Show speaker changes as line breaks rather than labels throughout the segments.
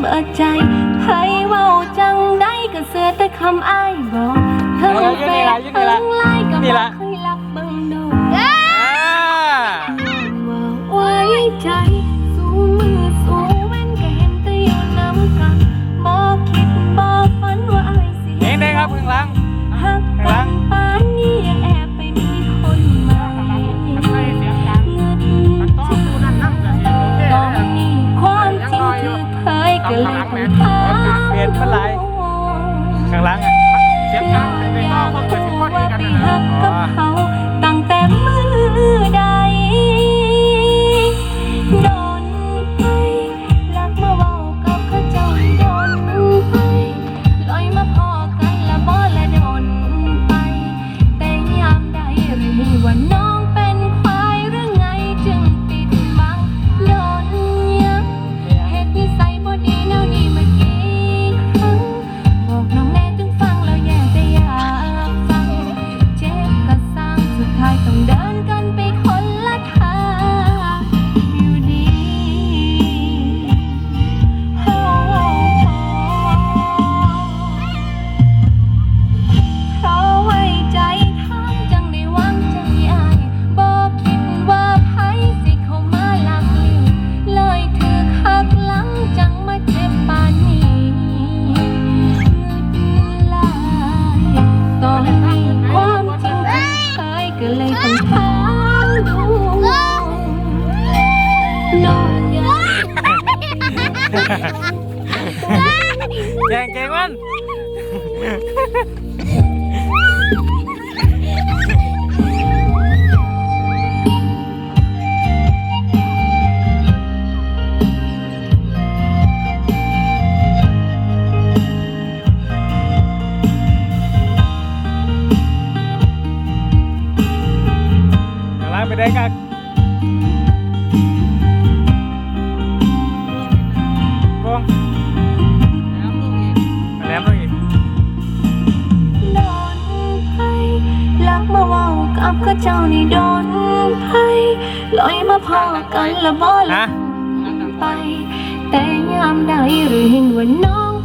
เบิดใจ ไปได้
กัน
พอกันละบ่ละไป แต่ยามใดหรือเห็นว่าน้อง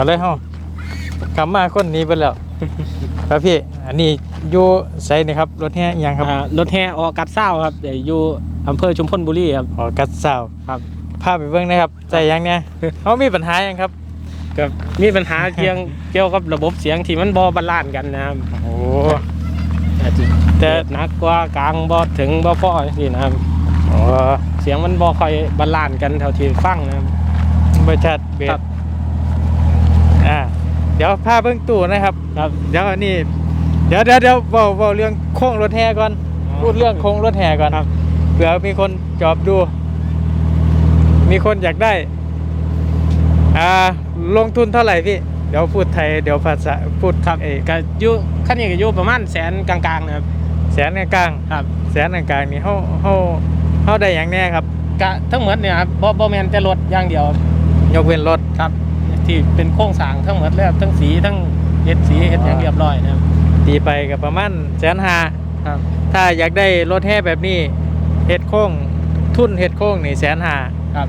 เอาเลยเฮากลับมาคนนี้ไปแล้วครับพี่ อันนี้อยู่ไซนี่ครับ รถแห่อิหยังครับ
อ่ารถแห่ออกกัดเศร้าครับเดี๋ยวอยู่อำเภอชุมพลบุรีครับ
อ๋อกัดสาว
ครับ
พาไปเบิ่งนะครับใจยังเนี่ยเขามีปัญหายังครับ
ก็มีปัญหาเกี่ยวเกี่ยวกับระบบเสียงที่มันบอบาลานซ์กันนะครับ
โอ้
อาจจะ
แต่
หนักกว่ากลางบอถึงบอพอนี่นะครับ
โอ้
เสียงมันบอค่อยบาลานซ์กันเท่าที่ฟังนะครับ
บริษัทเบ
ครั
ส
บ
อ่าเดี๋ยวพาเบิ่งตู้นะครับ
ครับ
เดี๋ยวอันนี้เดี๋ยวเดี๋ยวเดี๋ยวเบาเบาเรื่องโค้งรถแห่ก่อนพูดเรื่องโค้งรถแห่ก่อน
ครับ
เผื่อมีคนจอบดู มีคนอยากได้ อ่า ลงทุนเท่าไหร่พี่ เดี๋ยวพูดไทย เดี๋ยวภาษาพูด
ครับ
เอย
ก็อยู่ขั้นนี้ก็อยู่ประมาณแสนกลางๆนะครับ
แสนกลาง
ครับ
ๆแสนกลางๆนี่เฮาเฮาเฮาได้อย่างแน่ครับ
ก็ทั้งหมดเนี่ยครับบอบอแมนแต่รถอย่างเดียว
ยกเว้นรถ
ครับ ที่เป็นโครงสร้างทั้งหมดเลยครับทั้งสีทั้งเฮ็ดสีเฮ็ดอย่างเรียบร้อยนะครับ
ตีไปกับประมาณแสนห้า
ครับ
ถ้าอยากได้รถแห่แบบนี้เฮ็ดโค้งทุนเฮ็ดโค้งนี่แสนห้า
ครับ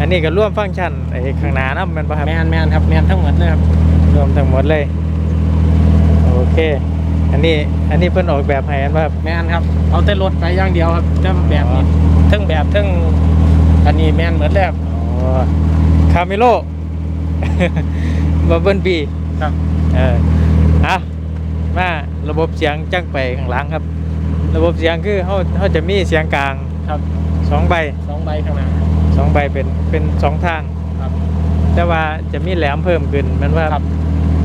อันนี้ก็ร่วมฟังก์ชันไอ้ข้างหน้านะมันป่ะครับ
แมนแมนครับแมนทั้งหมดเลยครับ
รวมทั้งหมดเลย โอเค อันนี้อันนี้เพิ่นออกแบบให้อันว่า
แมนครับ เอาแต่รถไปอย่างเดียวครับจะแบบนี้เทั้งแบบเทั้งอันนี้แมนเหมือนแล้ว
อ๋อคาเมโล บับเบิลบี
ครับ
เอออะมาระบบเสียงจังไปข้างหลังครับ ระบบเสียงคือเขาเขาจะมีเสียงกลาง
ครับ
สองใบ
สองใบข้างหน้า
สองใบเป็นเป็นสองทาง
ครับ
แต่ว่าจะมีแหลมเพิ่มขึ้นแมันว่า
ครับ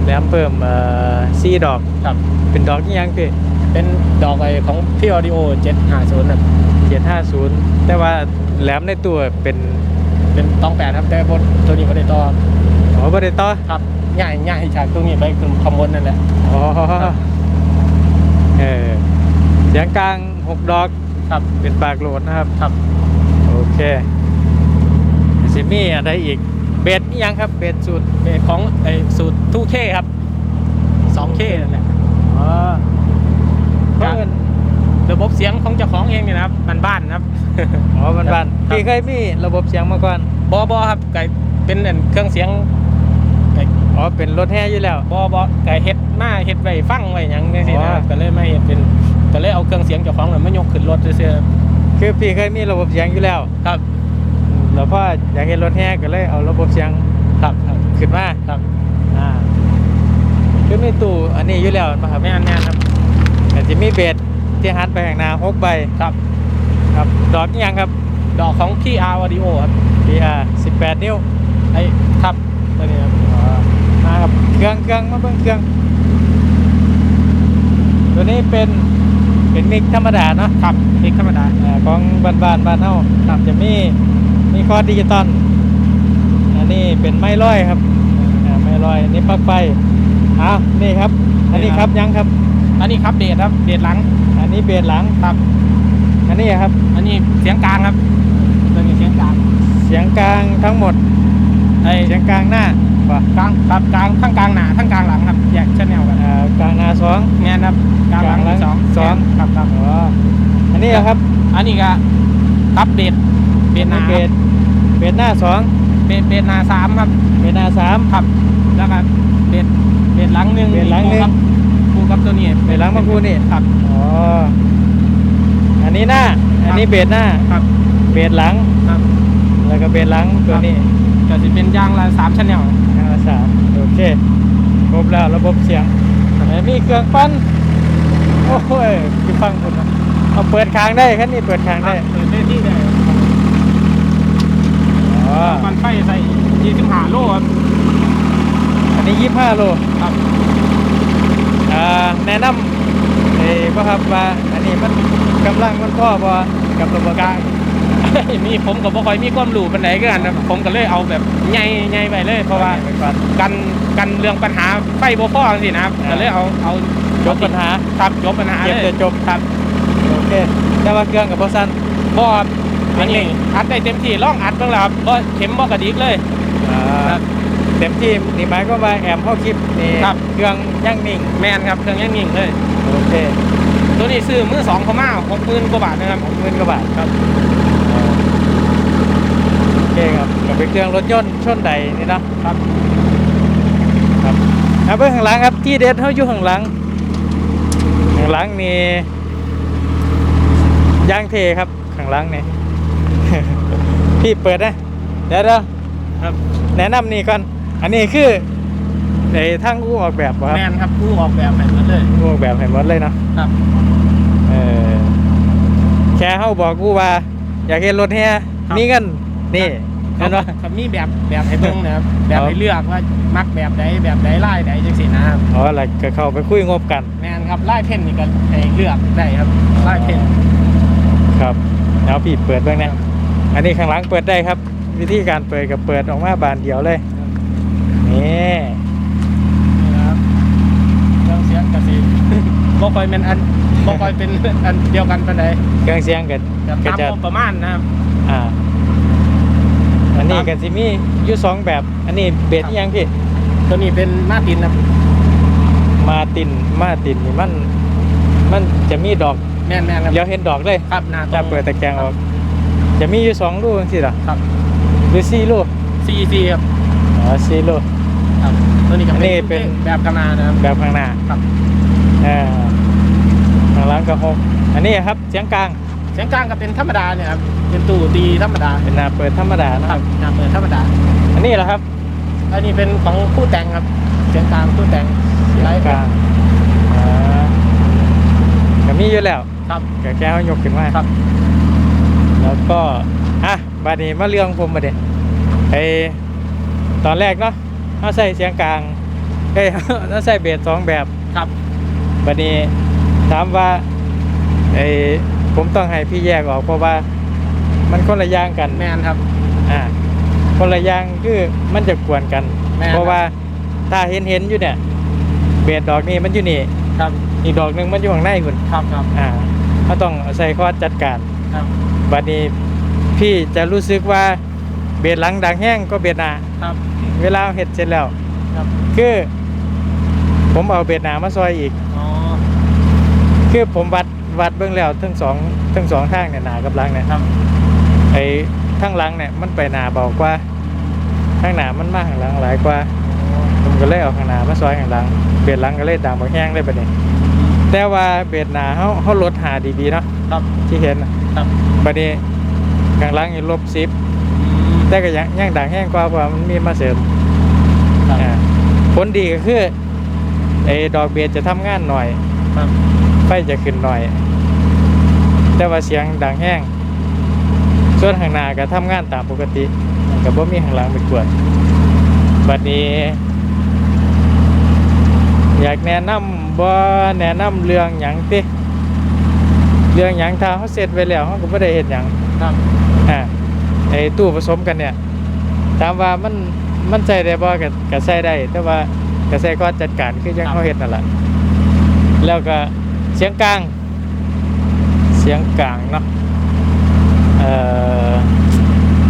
แหลมเพิ่มเอ่อซีดอก
ครับ
เป็นดอกที่ยังพี่
เป็นดอกไอของพี่ออดิโอ750ครับ
เจ็ดห้าศูนย์แต่ว่าแหลมในตัวเป็น
เป็นต้องแปดครับแต่บนตัวนี้ไม่ได้ต่อ
อ๋อบริต่อ
ครับง่ายง่ายจากตรงนี้ไปขึ้นคำบนนั่นแหละ
อ๋อเออเสียงกลางหกดอก
ครับ
เป็นปากโหลดนะครับ
ครับ
โอเคซิมี่อะไรอีกเบสนี่ยังครับเบสสุด
เบสของไอสูตร 2K ครับ 2K นั่นแหละ
อ๋อ
ค
เพื่
รับ
อน
ระบบเสียงของเจ้าของเองเนี่ยนะครับบ้านๆนะครับ
อ๋อบันบัน
ครับ
พี่เคยมีระบบเสียงมาก่อน
บอบอครับไก่เป็นอันเครื่องเสียงไก่
อ๋อเป็นรถแห่อยู่แล้ว
บอบอไก่เฮ็ดมาเฮ็ดไว้ฟังไว้หยังจังซี่นะ
อ๋อ
ก็เลยมาเฮ็ดเป็นก็เลยเอาเครื่องเสียงเจ้าของน่ะมายกขึ้นรถซื่อ
คือพี่เคยมีระบบเสียงอยู่แล้ว
ๆครับ
แล้วพออยากเห็นรถแห่ก็เลยเอาระบบเสียง
ครับครับ
ขึ้นมา
ครับ
อ่าคือมีตู้อันนี้อยู่แล้วนะครับ
แม่นแม่นครับ
แต่จะมีเบสที่หันไปข้างหน้าหกใบ
ครับ
ครับดอกนี่ยังครับ
ดอกของ PR Audio ครับ
PR 18 นิ้ว
ไอ้ครับตัวนี้ครับ
อ๋อมาครับเครื่องเครื่องมาเบิ่งเครื่อง ตัวนี้เป็นเป็นมิกธรรมดาเนาะ
ครับมิกธรรมดา
อ่าของบ้านบ้านๆบ้านเฮาครับจะมีมีคอร์ดดิจิตอลอันนี้เป็นไม้ร้อยครับอ่าไม้ร้อยอันนี้ปลั๊กไฟอ้าวนี่ครับ อันนี้ครับยังครับ
อันนี้ครับเดทครับเดทหลัง
อันนี้เบสหลัง
ครับ
อันนี้ครับ
อันนี้เสียงกลางครับตัวนี้เสียงกลาง
เสียงกลางทั้งหมด
ไอ้
เสียงกลางหน้า ป่ะ
กลางครับกลางทั้งกลางหน้าทั้งกลางหลังครับแยกชั้นแนวกัน
อ่ากลางหน้าสอง
แม่นครับกลางหลัง
กลางหลัง
สอง
สอง
ครับครับ
อ๋ออันนี้เหรอครับ
อันนี้ก็ครับเดทเดทหน้า
เบสเบสหน้าสอง
เดทเดทหน้าสามครับ
เบสหน้าสาม
ครับแล้วก็เดทเดทหลังหนึ่ง
เดทหลังหนึ่ง
ครับคู่กับตัวนี้
เบสหลังมาคู่นี่
ครับ
อ๋ออันนี้หน้าอันนี้เบสหน้า
ครับ
เบสหลัง
ครับ
แล้วก็เบสหลังตัวนี้
ก็จะเป็นยางละสามชั้นแนว
หน้า สามโอเคครบแล้วระบบเสียงแล้วมีเครื่องปั้นโอ้ยที่ฟังคุณนะเอาเปิดค้างได้คันนี้เปิดค้าง
ครั
ได้
บเปิดได้ที่ได้
อ๋อ
มันไฟใส่ยี่สิบห้าโลครับ
อันนี้ยี่ห้าโล
ครับ
อ่าแนะนำเอ้พ่อครับว่าอันนี้มันกำลังมันพ่อบ่กับระบบการ
มีผมกับบ่ค่อยมีความรู้ปานใดก็กันนะผมก็เลยเอาแบบใหญ่ใหญ่ไปเลย เพราะว่า
ไปก่อน
กันกันเรื่องปัญหาไฟบ่พอจังซี่นะครับ
อ่า
ก็เลยเอาเอา
จบปัญหา
ครับจบปัญหา
เก็บ
เล
แต่
ย
จบ
ครับ
โอเคแต่ว่าเครื่องกับพ่อสั้น
บ่ครับอันนี้
นิ่ง
อัดได้เต็มที่ลองอัดเบิ่งแล้วครับบ่เข็มบ่กระดิกเลย
อ่า
ครับ
เต็มที่นี่หมายก็ว่าแอมเข้าคลิปนี่
ครับ
เครื่องยั่งนิ่ง
แม่นครับเครื่องยังนิ่งเลย
โอเค
ตัวนี้ซื้อมือสองเขามา60,000กว่าบาทนะครับ
หกหมื่นกว่าบาท
ครับ
โอ เคครับก็เป็นเครื่องรถยนต์ชนใดนี่เนาะ
ครับ
ครับเอาเบื้องข้างหลังครับที่เด็ดเขาอยู่ข้างหลังข้างหลังนี่ยางเทครับข้างหลังนี่พี่เปิดนะเดี๋ยวเดี๋ยว
ครับ
แนะนำนี่ก่อนอันนี้คือในทั้งอู้ออกแบบบ่ครับ
แม่นครับผู้ออกแบบให้หมดเลย
อู้ออกแบบให้หมดเลยเนาะ
ครับ
เออแค่เขาบอกกูว่า อยากเห็นรถแห่มีเงิน นี่เห็นปะ
ครับมีแบบแบบให้เบิ่งนะครับ แบบ
ครับ
ให้เลือกว่ามักแบบใดแบบใดไล่ใดจังซี่นะครับ
อ๋ออะไรก็เข้าไปคุยงบกัน
แม่นครับไล่เพ่นนี่ก็ให้เลือกได้ครับไล่เพ่น
ครับแล้วพี่เปิดเบ้างนะ อันนี้ข้างหลังเปิดได้ครับ วิธีการเปิดกับเปิดออกมาบานเดียวเลยนี่
นี่นะครับเครื่องเสียงกระสีบ่ค่อยเป็นอันบ่ค่อยเป็นอันเดียวกันปานใด
เครื่องเสียงกัน
แบบ
ก็
ตาม
จะ
งบประมาณนะครับ
อ่าอั นนี้
ตาม
กันสิมีอยู่สองแบบ อันนี้เบส
ครับ
อิหยังพี่
ตัวนี้เป็นมาตินครับ
มาติน มาตินนี่มัน มันจะมีดอก
แม่นแม่นครับ
เดี๋ยวเห็นดอกเลย
ครับหน้าตร
ถ้างเปิดตะแกรงออก จะมีอยู่สองลูกสิหรอ
ครับ
หรือสี่ลูก
CEC ครับ
อ๋อสี่ลูก
ครับ ตัวนี้ก็
อันนี้เป็น
แบบกระนานะครับ
แบบข้างหน้า
ครับ
อ่าางหลังก็หกอันนี้ครับเสียงกลาง
เสียงกลางก็เป็นธรรมดาเนี่ยครับ เป็นตู้ตีธรรมดา
เป็นหนาเปิดธรรมดานะ
ค
ค
รั
รั
บบงานเปิดธรรมดา
อันนี้แหละครับ
อันนี้เป็นของผู้แต่งครับ เสียงกลางผู้แต่ง
เสีย
ไล
ง
ฟ์
กลางอ่าก็มีอยู่แล้ว
ครับ
ก็แก้วยกขึ้นมา
ครับ
แล้วก็อะบาดนี้มาเรื่องผมมาเด็ไอตอนแรกเนาะเขาใส่เสียงกลางเอ้ย เขาใส่เบสสองแบบ
ครับ
บัดนี้ถามว่าไอผมต้องให้พี่แยกออกเพราะว่า มันคนละอย่างกัน
แมนครับ
อ่าคนละอย่างคือมันจะกวนกัน
แม่น
เพราะว่าถ้าเห็นเห็นๆอยู่เนี่ยเบสดอกนี้มันอยู่นี่
ครับ
อีกดอกหนึงมันอยู่ข้างในคุณ
ครับครับ
อ่าเขาต้องใส่คอร์สจัดการ
ครับ
บัดนี้พี่จะรู้สึกว่าเบสหลังดังแห้งก็เบสหน้า
ครับ
เวลาเห็ดเสร็จแล้ว
ครับ
คือ ผมเอาเบสหน้ามาซอยอีก
อ๋อ
คือผมวัดวัดเบื้องแล้วทั้งสองทั้งสองทางเนี่ยหนากับหลังเนี่ย
ครับ
ไอ้ทั้งหลังเนี่ยมันไปหนาเบากว่าข้างหนามันมากข้างหลังหลายกว่าผมก็เลยเอาข้างหน้ามาซอยข้างหลังเบสหลังก็เลยดังบาแห้งได้ปะเนี่ยแต่ว่าเบสหนาเขาเขาลดหาดีๆเนาะ
ครับ
ที่เห็นน่ะ
ครับ
บัดนี้ข้างหลังนี่ลบสิบแต่ก็ยังยังดังแห้งกว่าเพราะว่ามันมีมาเสริม
ครับ
อ่าผลดีก็คือไอ้ดอกเบสจะทำงานหน่อย
ครับ
ไฟจะขึ้นหน่อย แต่ว่าเสียงดังแห้ง ส่วนข้างหน้าก็ทำงานตามปกติกับบ่มีข้างหลังไปกวนบัดนี้ อยากแนะนำบ่แนะนำเรื่องหยังติเรื่องหยังถ้าเขาเสร็จไว้แล้วเขาก็บ่ได้เฮ็ดหยัง
ครับ
อ่าไอ้ตู้ผสมกันเนี่ยถามว่ามันมันใช้ได้บ่ก็ก็ใช้ได้ แต่ว่าก็ใช้ก่อนจัดการคือยังเขาเฮ็ดนั่นแหละแล้วก็เสียงกลาง เสียงกลางเนาะเอ่อ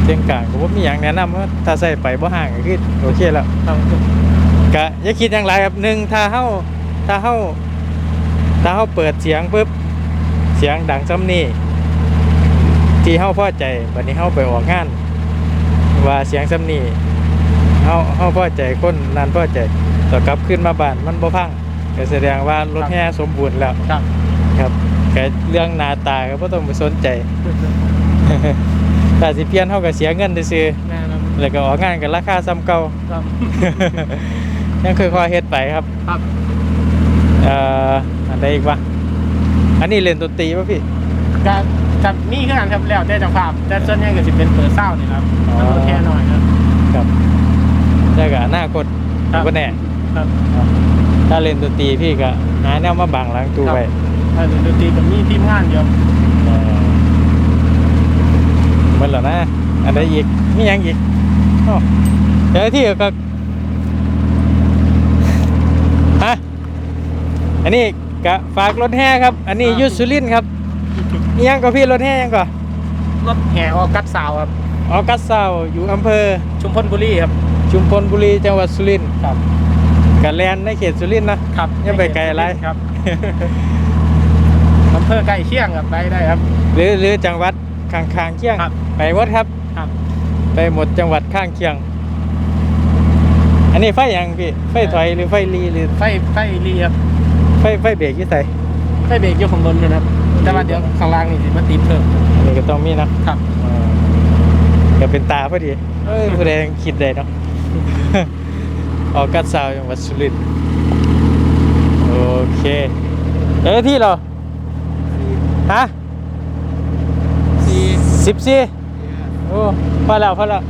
เสียงกลางก็บ่มีหยังแนะนำว่าถ้าใส่ไปบ่ห่างก็คือโอเคแล้ว
ครับ
ก็อย่าคิดอย่างไรครับหนึ่งถ้าเฮาถ้าเฮาถ้าเฮาเปิดเสียงปุ๊บเสียงดังซ้ำนี่ที่เฮาพอใจบัดนี้เฮาไปออกงาน ว่าเสียงซ้ำนี่เฮาเฮาพอใจคนนั้นพอใจต่อกลับขึ้นมาบ้านมันบ่พังก็แสดงว่ารถแห่สมบูรณ์แล้ว
ครับ
ครับก็เรื่องหน้าตาก็บ่ต้องไปสนใจ ถ้าสิเปลี่ยนเฮาก็เสียเงินซื่อ
แม่นครับ
ๆแล้วก็ออกงานก็ราคาซ้ำเก่า
ครับ
ยังคือคอยๆเฮ็ดไปครับ
ครับ
เอ่ออันใดอีกวะอันนี้เล่นดนตรีป่ะพี่
ก็จะมีขึ้นกันครับแล้วแต่เจังภาพแต่ส่วนใหญ่ก็สิเป็นเปิดเศร้านี่ครับ
อ๋อ
มันโอเคหน่อยครับ
ครับแล้วก็อนาคต
ครับ
ก็แน่
ครับ
ถ้าเล่นดนตรีพี่ก็หาแนวมาบังหลังตู้ไว้
ถ้าดนตรีก็มีทีมงานเดียว
เอ่อ มันแล้วนะ อันใดอีกมีหยังอีกอ้อเดี๋ยวที่ก็ฮะอันนี้ก็ฝากรถแห่ครับ อันนี้อยุสุรินทร์ครับอิหยังก็พี่รถแห่ยังก็
รถแห่ออกกัดสาวครับ
ออกัสซาวอยู่อำเภอ
ชุมพลบุรีครับ
ชุมพลบุรีจังหวัดสุรินทร์
ครับ
กะแลนในเขตสุรินทร์นะครับอย่าไปไกลอะไร
ครับอำเภอใกล้เคียงครับไปได้ครับ
หรือหรือจังหวัดข้างๆเคียง
ครับ
ไปหมดครับ
ครับ
ไปหมดจังหวัดข้างเคียง อันนี้ไฟหยังพี่ ไฟถอยหรือไฟรีหรือ
ไฟไฟรีครับ
ไฟไฟเบรกยี่ใส่
ไฟเบรกอยู่ข้างบนนะครับ แต่ว่าเดี๋ยวข้างล่างนี่สิมาติดเพิ่ม
อันนี้ก็ต้องมีนะครับอ่าก็เป็นตาพอดีเอ้ยผู้ใดคิดได้เนาะออกกัสซาวจังหวัดสุรินทร์โอเคเอ้ยที่เหราฮะ
สี่
สิบสี่ โอ้พอแล้วพอแล้ว